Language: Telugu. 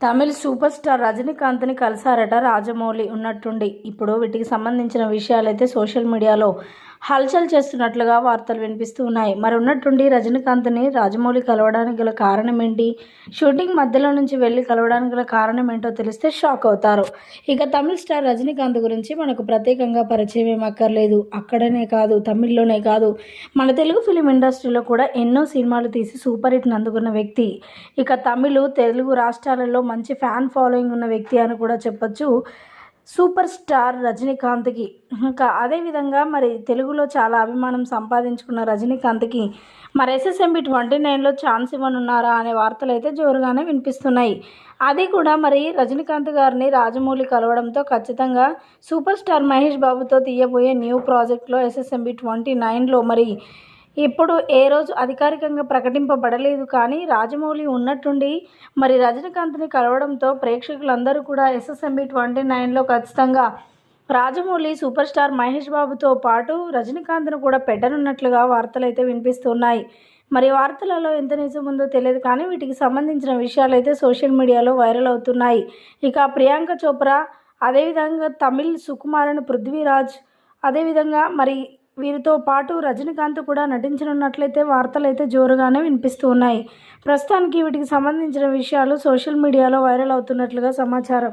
తమిళ్ సూపర్ స్టార్ రజనీకాంత్ని కలిశారట రాజమౌళి ఉన్నట్టుండి. ఇప్పుడు వీటికి సంబంధించిన విషయాలైతే సోషల్ మీడియాలో హల్చల్ చేస్తున్నట్లుగా వార్తలు వినిపిస్తూ ఉన్నాయి. మరి ఉన్నట్టుండి రజనీకాంత్ని రాజమౌళి కలవడానికి గల కారణం ఏంటి? షూటింగ్ మధ్యలో నుంచి వెళ్ళి కలవడానికి గల కారణం ఏంటో తెలిస్తే షాక్ అవుతారు. ఇక తమిళ స్టార్ రజనీకాంత్ గురించి మనకు ప్రత్యేకంగా పరిచయం ఏం అక్కర్లేదు. అక్కడనే కాదు తమిళ్ళోనే కాదు. మన తెలుగు ఫిలిం ఇండస్ట్రీలో కూడా ఎన్నో సినిమాలు తీసి సూపర్ హిట్ని అందుకున్న వ్యక్తి. ఇక తమిళ్ తెలుగు రాష్ట్రాలలో మంచి ఫ్యాన్ ఫాలోయింగ్ ఉన్న వ్యక్తి అని కూడా చెప్పొచ్చు. సూపర్ స్టార్ రజనీకాంత్కి. ఇంకా అదేవిధంగా మరి తెలుగులో చాలా అభిమానం సంపాదించుకున్న రజనీకాంత్కి మరి ఎస్ఎస్ఎంబి ట్వంటీ నైన్లో ఛాన్స్ ఇవ్వనున్నారా అనే వార్తలు అయితే జోరుగానే వినిపిస్తున్నాయి. అది కూడా మరి రజనీకాంత్ గారిని రాజమౌళి కలవడంతో ఖచ్చితంగా సూపర్ స్టార్ మహేష్ బాబుతో తీయబోయే న్యూ ప్రాజెక్ట్లో ఎస్ఎస్ఎంబి ట్వంటీ నైన్లో మరి ఇప్పుడు ఏ రోజు అధికారికంగా ప్రకటింపబడలేదు కానీ రాజమౌళి ఉన్నట్టుండి మరి రజనీకాంత్ని కలవడంతో ప్రేక్షకులందరూ కూడా ఎస్ఎస్ఎంబి ట్వంటీ నైన్లో ఖచ్చితంగా రాజమౌళి సూపర్ స్టార్ మహేష్ బాబుతో పాటు రజనీకాంత్ను కూడా పెట్టనున్నట్లుగా వార్తలు అయితే వినిపిస్తున్నాయి. మరి వార్తలలో ఎంత నిజం ఉందో తెలియదు కానీ వీటికి సంబంధించిన విషయాలు అయితే సోషల్ మీడియాలో వైరల్ అవుతున్నాయి. ఇక ప్రియాంక చోప్రా అదేవిధంగా తమిళ్ సుకుమారన్ పృథ్వీరాజ్ అదేవిధంగా మరి వీరితో పాటు రజనీకాంత్ కూడా నటించనున్నట్లయితే వార్తలు అయితే జోరుగానే వినిపిస్తూ ఉన్నాయి. ప్రస్తుతానికి వీటికి సంబంధించిన విషయాలు సోషల్ మీడియాలో వైరల్ అవుతున్నట్లుగా సమాచారం.